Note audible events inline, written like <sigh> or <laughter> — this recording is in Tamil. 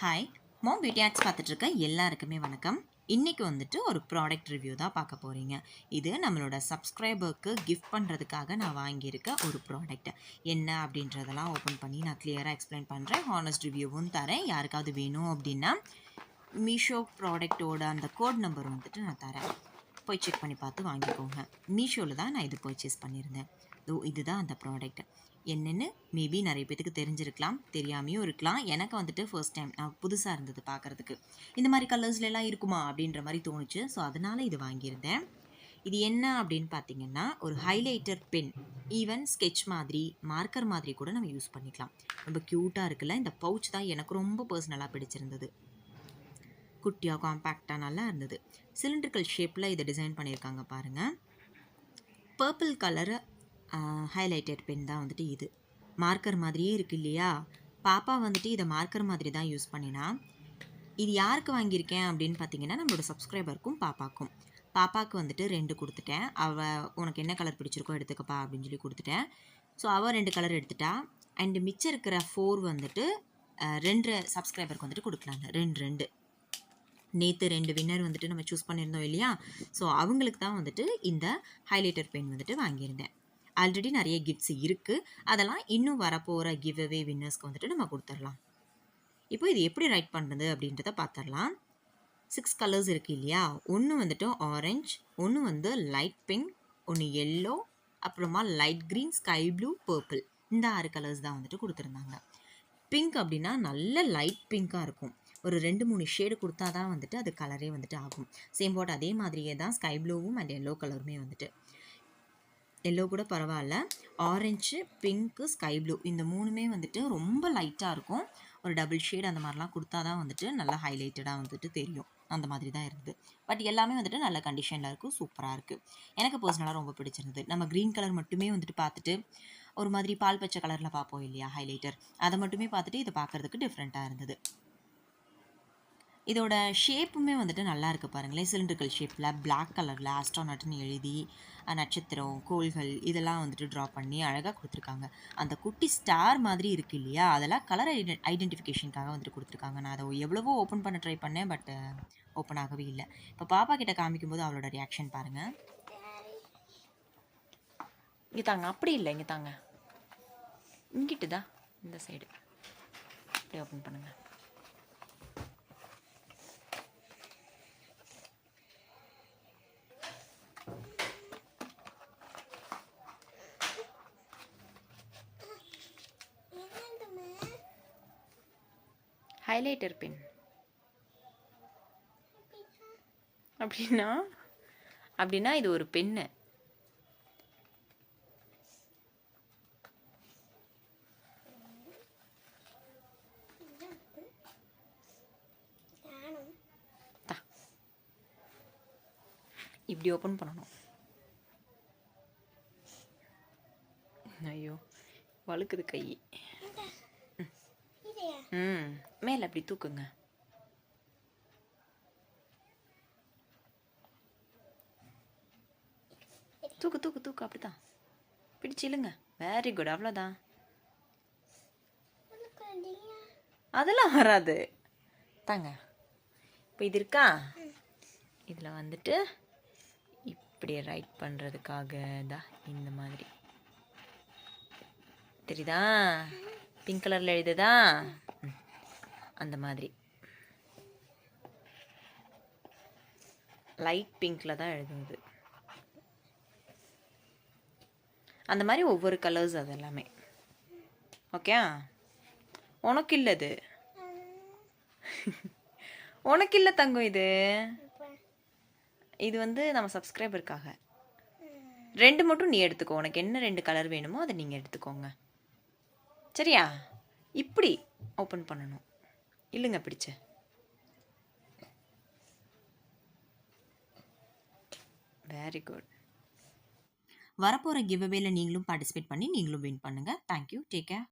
ஹாய் மோம் பியூட்டி ஆர்ட்ஸ் பார்த்துட்ருக்க எல்லாருக்குமே வணக்கம். இன்றைக்கி வந்துட்டு ஒரு ப்ராடக்ட் ரிவ்யூ தான் பார்க்க போகிறீங்க இது நம்மளோட சப்ஸ்கிரைபருக்கு கிஃப்ட் பண்ணுறதுக்காக நான் வாங்கியிருக்க ஒரு ப்ராடக்ட் என்ன அப்படின்றதெல்லாம் ஓப்பன் பண்ணி நான் கிளியராக எக்ஸ்பிளைன் பண்ணுறேன் ஹானஸ்ட் ரிவ்யூவும் தரேன். யாருக்காவது வேணும் அப்படின்னா மீஷோ ப்ராடக்ட்டோட அந்த கோட் நம்பர் வந்துட்டு நான் தரேன். போய் செக் பண்ணி பார்த்து வாங்கிக்கோங்க. மீஷோவில் தான் நான் இது பர்ச்சேஸ் பண்ணியிருந்தேன். ஓ இதுதான் அந்த ப்ராடக்ட் என்னென்னு மேபி நிறைய பேத்துக்கு தெரிஞ்சிருக்கலாம் தெரியாமையும் இருக்கலாம். எனக்கு வந்துட்டு ஃபர்ஸ்ட் டைம் நான் புதுசாக இருந்தது பார்க்குறதுக்கு இந்த மாதிரி கலர்ஸ்ல எல்லாம் இருக்குமா அப்படின்ற மாதிரி தோணுச்சு. ஸோ அதனால் இது வாங்கியிருந்தேன். இது என்ன அப்படின்னு பார்த்தீங்கன்னா ஒரு ஹைலைட்டர் பென் ஈவன் ஸ்கெட்ச் மாதிரி மார்க்கர் மாதிரி கூட நம்ம யூஸ் பண்ணிக்கலாம். ரொம்ப க்யூட்டாக இருக்குல்ல இந்த பவுச் தான் எனக்கு ரொம்ப பர்சனலாக பிடிச்சிருந்தது. குட்டியாக காம்பேக்டாக நல்லா இருந்தது. சிலிண்ட்ரிக்கல் ஷேப்பில் இதை டிசைன் பண்ணியிருக்காங்க பாருங்கள் பர்பிள் கலரை ஹைலைட்டட் பென் தான் வந்துட்டு இது. மார்க்கர் மாதிரியே இருக்கு இல்லையா? பாப்பா வந்துட்டு இதை மார்க்கர் மாதிரி தான் யூஸ் பண்ணினா இது யாருக்கு வாங்கியிருக்கேன் அப்படின்னு பார்த்தீங்கன்னா நம்மளோட சப்ஸ்கிரைபருக்கும் பாப்பாக்கும். பாப்பாவுக்கு வந்துட்டு ரெண்டு கொடுத்துட்டேன். அவள் உனக்கு என்ன கலர் பிடிச்சிருக்கோ எடுத்துக்கப்பா அப்படின்னு சொல்லி கொடுத்துட்டேன். ஸோ அவள் ரெண்டு கலர் எடுத்துட்டா. அண்டு மிச்சம் இருக்கிற ஃபோர் வந்துட்டு ரெண்டு சப்ஸ்கிரைபருக்கு வந்துட்டு கொடுக்கலாங்க. ரெண்டு ரெண்டு. நேற்று ரெண்டு வின்னர் வந்துட்டு நம்ம சூஸ் பண்ணியிருந்தோம் இல்லையா? ஸோ அவங்களுக்கு தான் வந்துட்டு இந்த ஹைலைட்டர் பென் வந்துட்டு வாங்கியிருந்தேன். ஆல்ரெடி நிறைய கிஃப்ட்ஸ் இருக்குது அதெல்லாம் இன்னும் வரப்போகிற கிவ் அவே வின்னர்ஸ்க்கு வந்துட்டு நம்ம கொடுத்துடலாம். இப்போ இது எப்படி ரைட் பண்ணுறது அப்படின்றத பார்த்துடலாம். சிக்ஸ் கலர்ஸ் இருக்குது இல்லையா? ஒன்று வந்துட்டு ஆரஞ்ச் ஒன்று வந்து லைட் பிங்க் ஒன்று எல்லோ அப்புறமா light green sky blue purple இந்த ஆறு கலர்ஸ் தான் வந்துட்டு கொடுத்துருந்தாங்க. பிங்க் அப்படின்னா நல்ல லைட் பிங்காக இருக்கும். ஒரு ரெண்டு மூணு ஷேடு கொடுத்தா தான் வந்துட்டு அது கலரே வந்துட்டு ஆகும். சேம் போட் அதே மாதிரியே தான் ஸ்கை ப்ளூவும் அண்ட் எல்லோ கலருமே வந்துட்டு. எல்லோ கூட பரவாயில்ல. ஆரஞ்சு பிங்க்கு ஸ்கை ப்ளூ இந்த மூணுமே வந்துட்டு ரொம்ப லைட்டாக இருக்கும். ஒரு டபுள் ஷேட் அந்த மாதிரிலாம் கொடுத்தா தான் வந்துட்டு நல்லா ஹைலைட்டடாக வந்துட்டு தெரியும். அந்த மாதிரி தான் இருந்தது. பட் எல்லாமே வந்துட்டு நல்ல கண்டிஷனில் இருக்கும். சூப்பராக இருக்குது எனக்கு பர்சனலாக ரொம்ப பிடிச்சிருந்தது. நம்ம க்ரீன் கலர் மட்டுமே வந்துட்டு பார்த்துட்டு ஒரு மாதிரி பால் பச்சை கலரில் பார்ப்போம் இல்லையா ஹைலைட்டர் அதை மட்டுமே பார்த்துட்டு இதை பார்க்குறதுக்கு டிஃப்ரெண்ட்டாக இருந்தது. இதோட ஷேப்புமே வந்துட்டு நல்லா இருக்குது பாருங்களேன் சிலிண்டர்கள் ஷேப்பில் பிளாக் கலரில் ஆஸ்ட்ரானட்னு எழுதி நட்சத்திரம் கோள்கள் இதெல்லாம் வந்துட்டு ட்ரா பண்ணி அழகாக கொடுத்துருக்காங்க. அந்த குட்டி ஸ்டார் மாதிரி இருக்கு இல்லையா? அதெல்லாம் கலர் ஐடென்டிஃபிகேஷனுக்காக வந்துட்டு கொடுத்துருக்காங்க. நான் அதை எவ்வளவோ ஓப்பன் பண்ண ட்ரை பண்ணேன் பட் ஓப்பன் ஆகவே இல்லை. இப்போ பாப்பா கிட்ட காமிக்கும்போது அவளோட ரியாக்ஷன் பாருங்கள் இங்கே தாங்க. அப்படி இல்லை. இங்கே தாங்க. இங்கிட்டு தான் இந்த சைடு அப்படியே ஓப்பன் பண்ணுங்கள் ஹைலைட்டர் பென். அப்படின்னா அப்படின்னா இது ஒரு பென்னு. தா. இப்படி ஓப்பன் பண்ணணும். ஐயோ வழுக்குது கை. ம். மேலே அப்படி தூக்குங்க. தூக்கு தூக்கு தூக்கு அப்படிதான் பிடிச்சு இழுங்க. வெரி குட் அவ்வளோதான் அதெல்லாம் வராது. தாங்க. இப்போ இது இருக்கா? இதில் வந்துட்டு இப்படி ரைட் பண்ணுறதுக்காக தான் இந்த மாதிரி. தெரியுதா? பிங்க் கலரில் எழுதுதா? அந்த மாதிரி. லைட் பிங்க்கில் தான் எழுதுனது. அந்த மாதிரி ஒவ்வொரு கலர்ஸ் அது எல்லாமே. ஓகே உனக்கு இல்லை இது. <laughs> உனக்கு இல்லை தங்கம் இது. இது வந்து நம்ம சப்ஸ்கிரைபருக்காக ரெண்டு மட்டும் நீ எடுத்துக்கோ. உனக்கு என்ன ரெண்டு கலர் வேணுமோ அதை நீங்கள் எடுத்துக்கோங்க. சரியா? இப்படி ஓப்பன் பண்ணணும். இல்லைங்க பிடிச்ச வெரி குட் வரப்போகிற கிவ் அவேல நீங்களும் பார்ட்டிசிபேட் பண்ணி நீங்களும் வின் பண்ணுங்கள் தேங்க்யூ டேக் கேர்